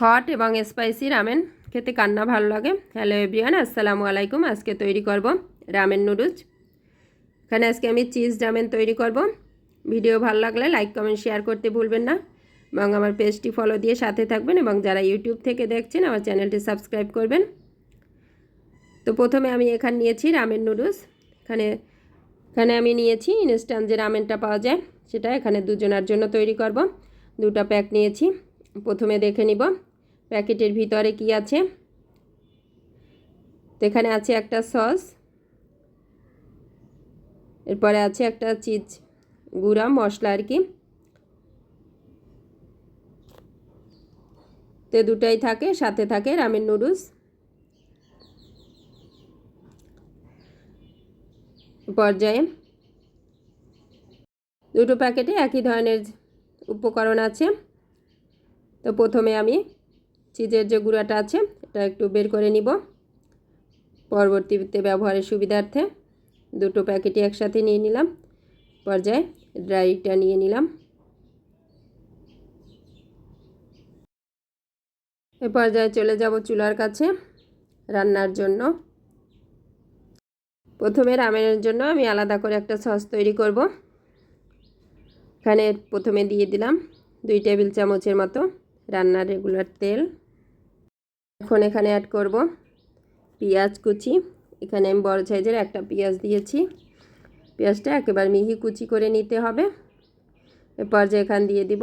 Hot এবং spicy ramen. খেতে কান্না ভালো লাগে। হ্যালো এভরিওয়ান আসসালামু আলাইকুম। আজকে তৈরি করব রামেন নুডলস। এখানে আজকে আমি চিজ রামেন তৈরি করব। ভিডিও ভালো লাগলে লাইক, কমেন্ট, শেয়ার করতে ভুলবেন না। এবং আমার পেজটি ফলো দিয়ে সাথে থাকবেন এবং যারা ইউটিউব থেকে দেখছেন, আমার চ্যানেলটি সাবস্ক্রাইব করবেন। তো প্রথমে আমি এখানে নিয়েছি রামেন নুডলস। এখানে এখানে আমি নিয়েছি ইনস্ট্যান্ট যে রামেনটা পাওয়া যায়, সেটা এখানে দুজনার জন্য তৈরি করব। দুটো প্যাক নিয়েছি। প্রথমে দেখে নিব। প্যাকেটের ভিতরে কি আছে? তো এখানে আছে একটা সস, এরপরে আছে একটা চিজ গুঁড়া, মশলা আর কি। তো দুটাই থাকে, সাথে থাকে রামেন নুডলস পর্যায়ে দুটো প্যাকেটে একই ধরনের উপকরণ আছে। তো প্রথমে আমি চিজের যে গুঁড়াটা আছে, এটা একটু বের করে নিব। পরবর্তীতে ব্যবহারের সুবিধার্থে দুটো প্যাকেটই একসাথে নিয়ে নিলাম। পর্যায়ে ড্রাইটা নিয়ে নিলাম। এ পর্যায়ে চলে যাব চুলার কাছে রান্নার জন্য। প্রথমে রামেনের জন্য আমি আলাদা করে একটা সস তৈরি করব। এখানে প্রথমে দিয়ে দিলাম দুই টেবিল চামচের মতো রান্নার রেগুলার তেল। এখন এখানে অ্যাড করব পেঁয়াজ কুচি। এখানে আমি বড় সাইজের একটা পেঁয়াজ দিয়েছি। পেঁয়াজটা একেবারে মিহি কুচি করে নিতে হবে। এরপর যে এখান দিয়ে দিব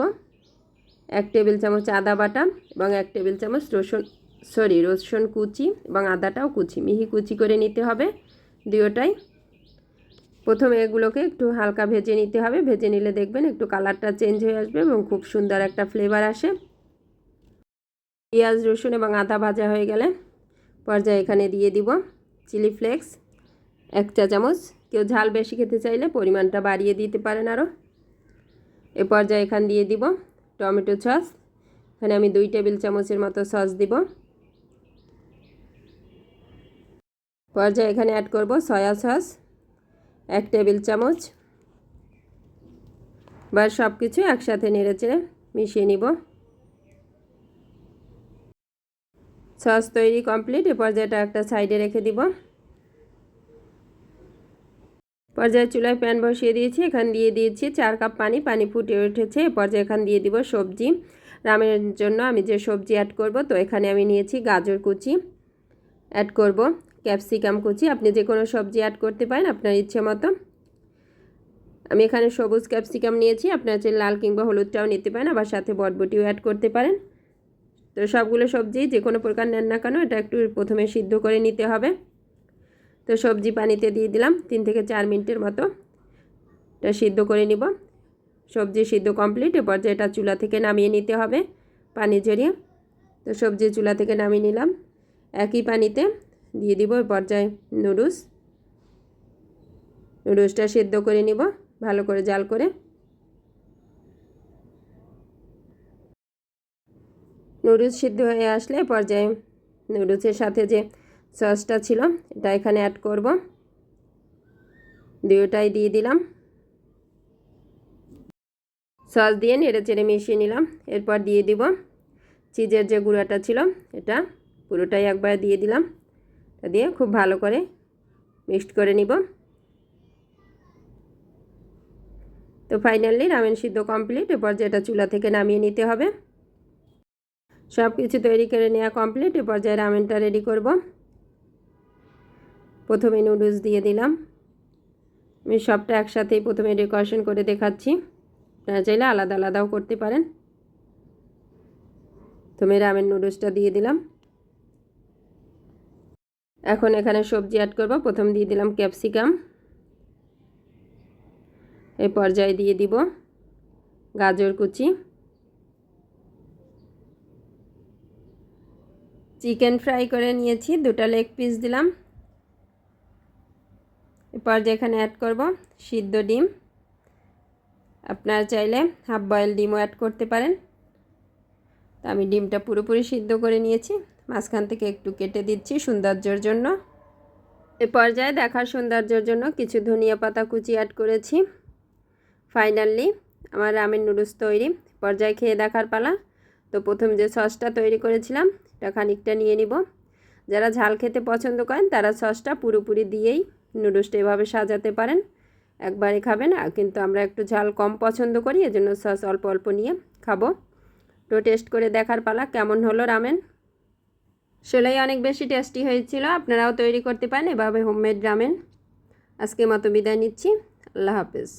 এক টেবিল চামচ আদা বাটা এবং এক টেবিল চামচ রসুন সরি রসুন কুচি এবং আদাটাও কুচি, মিহি কুচি করে নিতে হবে দুটোটাই প্রথমে এগুলোকে একটু হালকা ভেজে নিতে হবে। ভেজে নিলে দেখবেন একটু কালারটা চেঞ্জ হয়ে আসবে এবং খুব সুন্দর একটা ফ্লেভার আসে। পেঁয়াজ, রসুন এবং আদা ভাজা হয়ে গেলে পর্যায়ে এখানে দিয়ে দিব চিলি ফ্লেক্স, এক চা চামচ। কেউ ঝাল বেশি খেতে চাইলে পরিমাণটা বাড়িয়ে দিতে পারেন আরও। এ পর্যায়ে এখান দিয়ে দিব টমেটো সস। এখানে আমি দুই টেবিল চামচের মতো সস দিব। পর্যায়ে এখানে অ্যাড করব সয়া সস, এক টেবিল চামচ। বা সব কিছু একসাথে নেড়ে চেড়ে মিশিয়ে নিব। সস তৈরি কমপ্লিট এ পর্যায়েটা একটা সাইডে রেখে দিব। পর্যায়ে চুলায় প্যান বসিয়ে দিয়েছি, এখান দিয়ে দিয়েছি চার কাপ পানি পানি ফুটে উঠেছে, এ পর্যায়ে এখান দিয়ে দিব সবজি। রামের জন্য আমি যে সবজি অ্যাড করব, তো এখানে আমি নিয়েছি গাজর কুচি অ্যাড করব ক্যাপসিকাম কুচি। আপনি যে কোনো সবজি অ্যাড করতে পারেন আপনার ইচ্ছে মতো। আমি এখানে সবুজ ক্যাপসিকাম নিয়েছি, আপনার হচ্ছে লাল কিংবা হলুদটাও নিতে পারেন, আবার সাথে বটবটিও অ্যাড করতে পারেন। তো সবগুলো সবজি যে কোনো প্রকার নেন না কেন এটা একটু প্রথমে সিদ্ধ করে নিতে হবে। তো সবজি পানিতে দিয়ে দিলাম তিন থেকে চার মিনিটের মতো। এটা সিদ্ধ করে নিব। সবজি সিদ্ধ কমপ্লিট এরপর যে এটা চুলা থেকে নামিয়ে নিতে হবে পানি ঝরিয়ে। তো সবজি চুলা থেকে নামিয়ে নিলাম। একই পানিতে দিয়ে দিব পর্যায়ে নুডলস। নুডলসটা সেদ্ধ করে নিব ভালো করে জাল করে। নুডলস সিদ্ধ হয়ে আসলে পর্যায়ে নুডলসের সাথে যে সসটা ছিল, এটা এখানে অ্যাড করব। দুটোটাই দিয়ে দিলাম। সস দিয়ে নেড়ে চেড়ে মিশিয়ে নিলাম। এরপর দিয়ে দিব চিজের যে গুঁড়াটা ছিল, এটা পুরোটাই একবার দিয়ে দিলাম। দিয়ে খুব ভালো করে মিক্সড করে নিব। তো ফাইনালি রামেন সিদ্ধ কমপ্লিট। এরপর যেটা চুলা থেকে নামিয়ে নিতে হবে। সব কিছু তৈরি করে নেওয়া কমপ্লিট এ পর্যায়ে রামেনটা রেডি করব। প্রথমে নুডলস দিয়ে দিলাম। আমি সবটা একসাথেই প্রথমে ডেকোরেশন করে দেখাচ্ছি। আপনারা চাইলে আলাদা আলাদাও করতে পারেন। প্রথমে রামেন নুডলসটা দিয়ে দিলাম। এখন এখানে সবজি অ্যাড করব। প্রথম দিয়ে দিলাম ক্যাপসিকাম এই পর্যায়ে দিয়ে দিব গাজর কুচি। চিকেন ফ্রাই করে নিয়েছি, দুটা লেগ পিস দিলাম। এরপর যেখানে অ্যাড করব সিদ্ধ ডিম। আপনারা চাইলে হাফ বয়েল ডিমও অ্যাড করতে পারেন। তা আমি ডিমটা পুরোপুরি সিদ্ধ করে নিয়েছি, মাঝখান থেকে একটু কেটে দিচ্ছি সৌন্দর্যর জন্য। এ পর্যায়ে দেখার সৌন্দর্যের জন্য কিছু ধনিয়া পাতা কুচি অ্যাড করেছি। ফাইনালি আমার রামের নুডলস তৈরি। পর্যায়ে খেয়ে দেখার পালা। তো প্রথম যে সসটা তৈরি করেছিলাম, এটা খানিকটা নিয়ে নিব। যারা ঝাল খেতে পছন্দ করেন, তারা সসটা পুরোপুরি দিয়েই নুডলসটা এভাবে সাজাতে পারেন। একবারে খাবেন কিন্তু আমরা একটু ঝাল কম পছন্দ করি, এজন্য সস অল্প অল্প নিয়ে খাব। তো টেস্ট করে দেখার পালা, কেমন হলো রামেন? সেলাই অনেক বেশি টেস্টি হয়েছিল, আপনারাও তৈরি করতে পারেন এভাবে হোমমেড রামেন। আজকে মতো বিদায় নিচ্ছি, আল্লাহ হাফেজ।